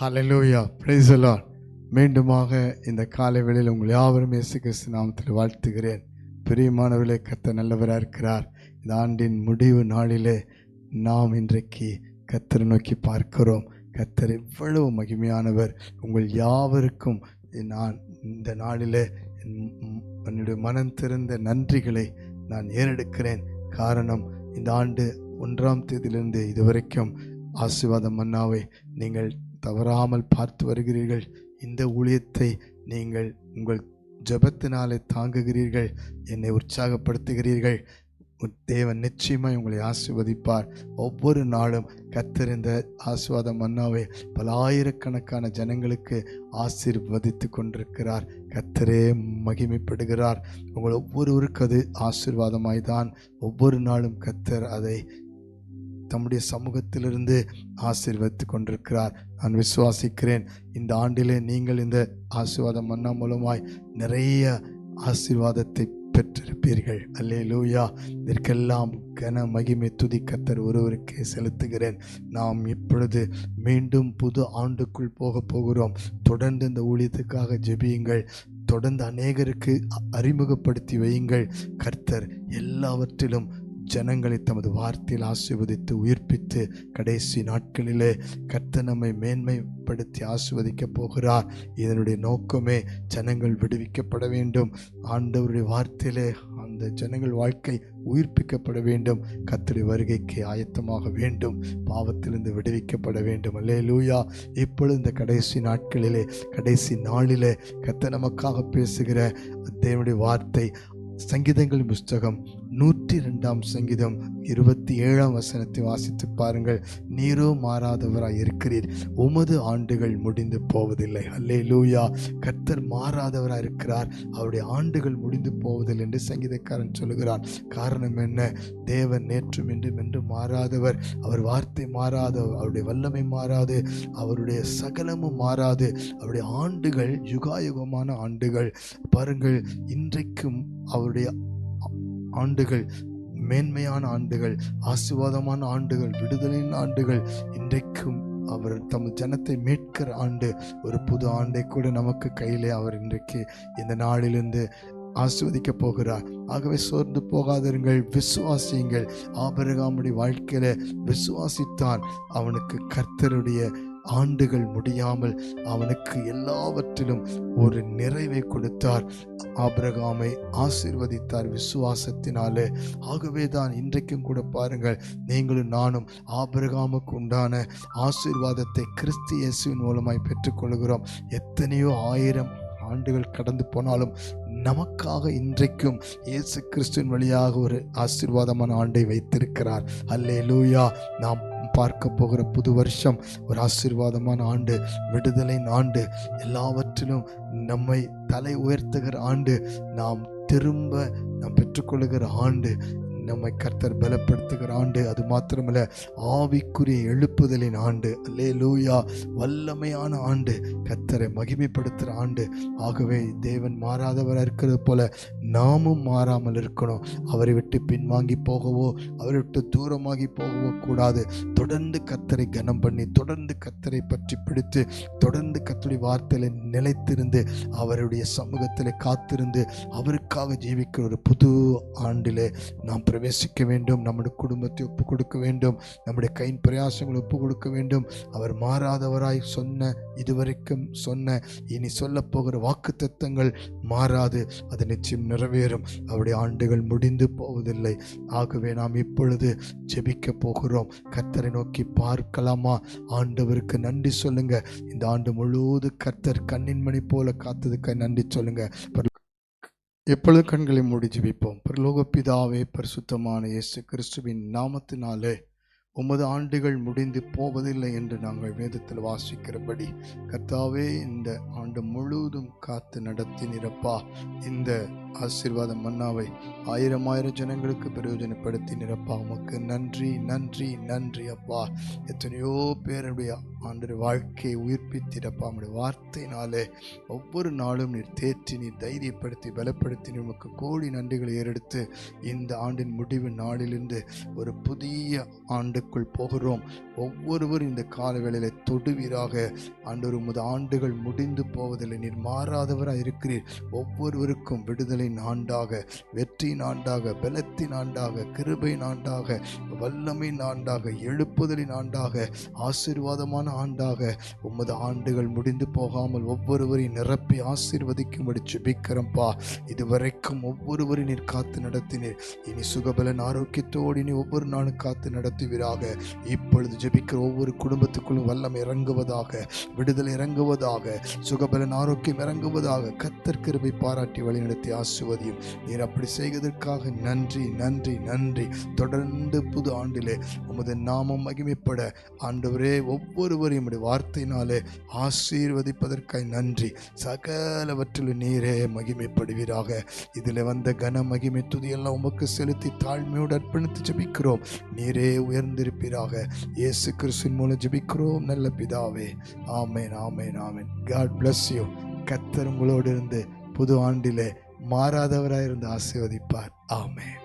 Hallelujah praise மீண்டுமாக இந்த காலை வேளையில் உங்கள் யாவரும் இயேசு கிறிஸ்து நாமத்தில் வாழ்த்துகிறேன். பிரியமானவர்களே கத்த நல்லவராக இருக்கிறார். இந்த ஆண்டின் முடிவு நாளிலே நாம் இன்றைக்கு கத்தரை நோக்கி பார்க்கிறோம். கத்தர் எவ்வளவு மகிமையானவர். உங்கள் யாவருக்கும் நான் இந்த நாளிலே என்னுடைய மனம் திறந்த நன்றிகளை நான் ஏறெடுக்கிறேன். காரணம் இந்த ஆண்டு ஒன்றாம் தேதியிலிருந்து இதுவரைக்கும் ஆசீர்வாதம் மன்னாவை நீங்கள் தவறாமல் பார்த்து வருகிறீர்கள். இந்த ஊழியத்தை நீங்கள் உங்கள் ஜெபத்தினாலே தாங்குகிறீர்கள். என்னை உற்சாகப்படுத்துகிறீர்கள். தேவன் நிச்சயமாய் உங்களை ஆசிர்வதிப்பார். ஒவ்வொரு நாளும் கத்திருந்த இந்த மன்னாவை பல ஆயிரக்கணக்கான ஜனங்களுக்கு ஆசிர்வதித்து கொண்டிருக்கிறார். கத்தரே மகிமைப்படுகிறார். உங்கள் ஒவ்வொருவருக்கு அது ஆசீர்வாதமாய் தான் ஒவ்வொரு நாளும் கத்தர் அதை தம்முடைய சமூகத்திலிருந்து ஆசீர்வதித்து கொண்டிருக்கிறார். நான் விசுவாசிக்கிறேன் இந்த ஆண்டிலே நீங்கள் இந்த ஆசீர்வாதம் மன்னா மூலமாய் நிறைய ஆசீர்வாதத்தை பெற்றிருப்பீர்கள். அல்லே லூயா இதற்கெல்லாம் கன மகிமை துதி கத்தர் ஒருவருக்கே செலுத்துகிறேன். நாம் இப்பொழுது மீண்டும் புது ஆண்டுக்குள் போக போகிறோம். தொடர்ந்து இந்த ஊழியத்துக்காக ஜெபியுங்கள். தொடர்ந்து அநேகருக்கு அறிமுகப்படுத்தி வையுங்கள். கர்த்தர் எல்லாவற்றிலும் ஜனங்களை தமது வார்த்தையில் ஆசீர்வதித்து உயிர்ப்பித்து கடைசி நாட்களிலே கர்த்தனமை நம்மை மேன்மைப்படுத்தி ஆசிர்வதிக்கப் போகிறார். இதனுடைய நோக்கமே ஜனங்கள் விடுவிக்கப்பட வேண்டும். ஆண்டவருடைய வார்த்தையிலே அந்த ஜனங்கள் வாழ்க்கை உயிர்ப்பிக்கப்பட வேண்டும். கத்திரி வருகைக்கு ஆயத்தமாக வேண்டும். பாவத்திலிருந்து விடுவிக்கப்பட வேண்டும். அல்லே லூயா இப்பொழுது இந்த கடைசி நாட்களிலே கடைசி நாளிலே கத்த நமக்காக பேசுகிற தேவனுடைய வார்த்தை சங்கீதங்களின் புஸ்தகம் நூற்றி ரெண்டாம் சங்கீதம் இருபத்தி ஏழாம் வசனத்தை வாசித்து பாருங்கள். நீரோ மாறாதவராய் இருக்கிறீர். உமது ஆண்டுகள் முடிந்து போவதில்லை. அல்லே லூயா கர்த்தர் மாறாதவராய் இருக்கிறார். அவருடைய ஆண்டுகள் முடிந்து போவதில்லை என்று சங்கீதக்காரன் சொல்லுகிறான். காரணம் என்ன? தேவன் நேற்றும் என்றும் என்றும் மாறாதவர். அவர் வார்த்தை மாறாத. அவருடைய வல்லமை மாறாது. அவருடைய சகலமும் மாறாது. அவருடைய ஆண்டுகள் யுகாயுகமான ஆண்டுகள். பாருங்கள் இன்றைக்கும் அவருடைய ஆண்டுகள் மேன்மையான ஆண்டுகள் ஆசீர்வாதமான ஆண்டுகள் விடுதலையின் ஆண்டுகள். இன்றைக்கும் அவர் தம் ஜனத்தை மீட்கிற ஆண்டு ஒரு புது ஆண்டை கூட நமக்கு கையிலே அவர் இன்றைக்கு இந்த நாளிலிருந்து ஆஸ்வதிக்க போகிறார். ஆகவே சோர்ந்து போகாதிருங்கள் விசுவாசியுங்கள். ஆபரகாமுடைய வாழ்க்கையில விசுவாசித்தான் அவனுக்கு கர்த்தருடைய ஆண்டுகள் முடியாமல் அவனுக்கு எல்லாவற்றிலும் ஒரு நிறைவை கொடுத்தார். ஆபிரகாமை ஆசீர்வதித்தார் விசுவாசத்தினாலே. ஆகவே தான் இன்றைக்கும் கூட பாருங்கள் நீங்களும் நானும் ஆபிரகாமுக்கு உண்டான ஆசீர்வாதத்தை கிறிஸ்து இயேசுவின் மூலமாய் பெற்றுக்கொள்கிறோம். எத்தனையோ ஆயிரம் ஆண்டுகள் கடந்து போனாலும் நமக்காக இன்றைக்கும் இயேசு கிறிஸ்துவின் வழியாக ஒரு ஆசீர்வாதமான ஆண்டை வைத்திருக்கிறார். அல்லே லூயா நாம் பார்க்க போகிற புது வருஷம் ஒரு ஆசீர்வாதமான ஆண்டு விடுதலையின் ஆண்டு எல்லாவற்றிலும் நம்மை தலை உயர்த்துகிற ஆண்டு நாம் திரும்ப நாம் பெற்றுக்கொள்ளுகிற ஆண்டு நம்மை கர்த்தர் பலப்படுத்துகிற ஆண்டு. அது மாத்திரமல்ல ஆவிக்குரிய எழுப்புதலின் ஆண்டு. அல்லே லூயா வல்லமையான ஆண்டு. கர்த்தரை மகிமைப்படுத்துகிற ஆண்டு. ஆகவே தேவன் மாறாதவராக இருக்கிறது போல நாமும் மாறாமல் இருக்கணும். அவரை விட்டு பின்வாங்கி போகவோ அவரை விட்டு தூரமாகி போகவோ கூடாது. தொடர்ந்து கர்த்தரை கனம் பண்ணி தொடர்ந்து கர்த்தரை பற்றி பிடித்து தொடர்ந்து கர்த்தருடைய வார்த்தையில் நிலைத்திருந்து அவருடைய சமூகத்தில் காத்திருந்து அவருக்காக ஜீவிக்கிற ஒரு புது ஆண்டிலே நாம் பிரவேசிக்க வேண்டும் நம்முடைய குடும்பத்தை ஒப்பு கொடுக்க வேண்டும் நம்முடைய கையின் பிரயாசங்களை ஒப்பு கொடுக்க வேண்டும். அவர் மாறாதவராய் சொன்ன இதுவரைக்கும் சொன்ன இனி சொல்லப் போகிற வாக்கு மாறாது அது நிச்சயம் நிறைவேறும். அவருடைய ஆண்டுகள் முடிந்து போவதில்லை. ஆகவே நாம் இப்பொழுது ஜெபிக்க போகிறோம். கர்த்தரை நோக்கி பார்க்கலாமா? ஆண்டவருக்கு நன்றி சொல்லுங்க. இந்த ஆண்டு முழுவதும் கர்த்தர் கண்ணின் மணி போல காத்ததுக்கு நன்றி சொல்லுங்க. எப்பொழுது கண்களை மூடி ஜிபிப்போம். பரலோக பிதாவே பரிசுத்தமான இயேசு கிறிஸ்துவின் நாமத்தினாலே ஒன்பது ஆண்டுகள் முடிந்து போவதில்லை என்று நாங்கள் வேதத்தில் வாசிக்கிறபடி கர்த்தாவே இந்த ஆண்டு முழுவதும் காத்து நடத்தினிரப்பா இந்த ஆசீர்வாத மன்னாவை ஆயிரம் ஆயிரம் ஜனங்களுக்கு பிரயோஜனப்படுத்தினிரப்பா உமக்கு நன்றி நன்றி நன்றி அப்பா. எத்தனையோ பேருடைய ஆண்டு வாழ்க்கையை உயிர்ப்பித்திடப்பா உடைய வார்த்தையினாலே ஒவ்வொரு நாளும் நீர் தேற்றி நீர் தைரியப்படுத்தி பலப்படுத்தி நீர் உமக்கு கோடி நன்றிகளை ஏறெடுத்து இந்த ஆண்டின் முடிவு நாளிலிருந்து ஒரு புதிய ஆண்டுக்குள் போகிறோம். ஒவ்வொருவரும் இந்த காலவேளையில தொடுவீராக. ஆண்டு ஒரு முத ஆண்டுகள் முடிந்து போவதில்லை. நீர் மாறாதவராக இருக்கிறீர். ஒவ்வொருவருக்கும் விடுதலை விடுதலின் ஆண்டாக வெற்றியின் ஆண்டாக பலத்தின் ஆண்டாக கிருபையின் ஆண்டாக வல்லமையின் ஆண்டாக எழுப்புதலின் ஆண்டாக ஆசீர்வாதமான ஆண்டாக உமது ஆண்டுகள் முடிந்து போகாமல் ஒவ்வொருவரையும் நிரப்பி ஆசீர்வதிக்கும்படி ஜெபிக்கிறோம்ப்பா இதுவரைக்கும் ஒவ்வொருவரையும் நீர் காத்து நடத்தினீர். இனி சுகபலன் ஆரோக்கியத்தோடு இனி ஒவ்வொரு நாளும் காத்து நடத்துவீராக. இப்பொழுது ஜெபிக்கிற ஒவ்வொரு குடும்பத்துக்குள்ளும் வல்லம் இறங்குவதாக விடுதலை இறங்குவதாக சுகபலன் ஆரோக்கியம் இறங்குவதாக கத்தர் கிருபை பாராட்டி வழிநடத்தி ஆசை பேசுவதையும் நீர் அப்படி செய்வதற்காக நன்றி நன்றி நன்றி. தொடர்ந்து புது ஆண்டிலே உமது நாமம் மகிமைப்பட ஆண்டவரே ஒவ்வொருவரையும் வார்த்தையினாலே ஆசீர்வதிப்பதற்காய் நன்றி. சகலவற்றிலும் நீரே மகிமைப்படுவீராக. இதில் வந்த கன மகிமை துதியெல்லாம் உமக்கு செலுத்தி தாழ்மையோடு அர்ப்பணித்து ஜபிக்கிறோம். நீரே உயர்ந்திருப்பீராக. இயேசு கிறிஸ்துவின் மூலம் ஜபிக்கிறோம் நல்ல பிதாவே. ஆமேன் ஆமேன் ஆமேன். காட் பிளஸ் யூ கத்தர் உங்களோடு இருந்து புது ஆண்டிலே மாறாதவராயிருந்து ஆசீர்வதிப்பார். ஆமென்.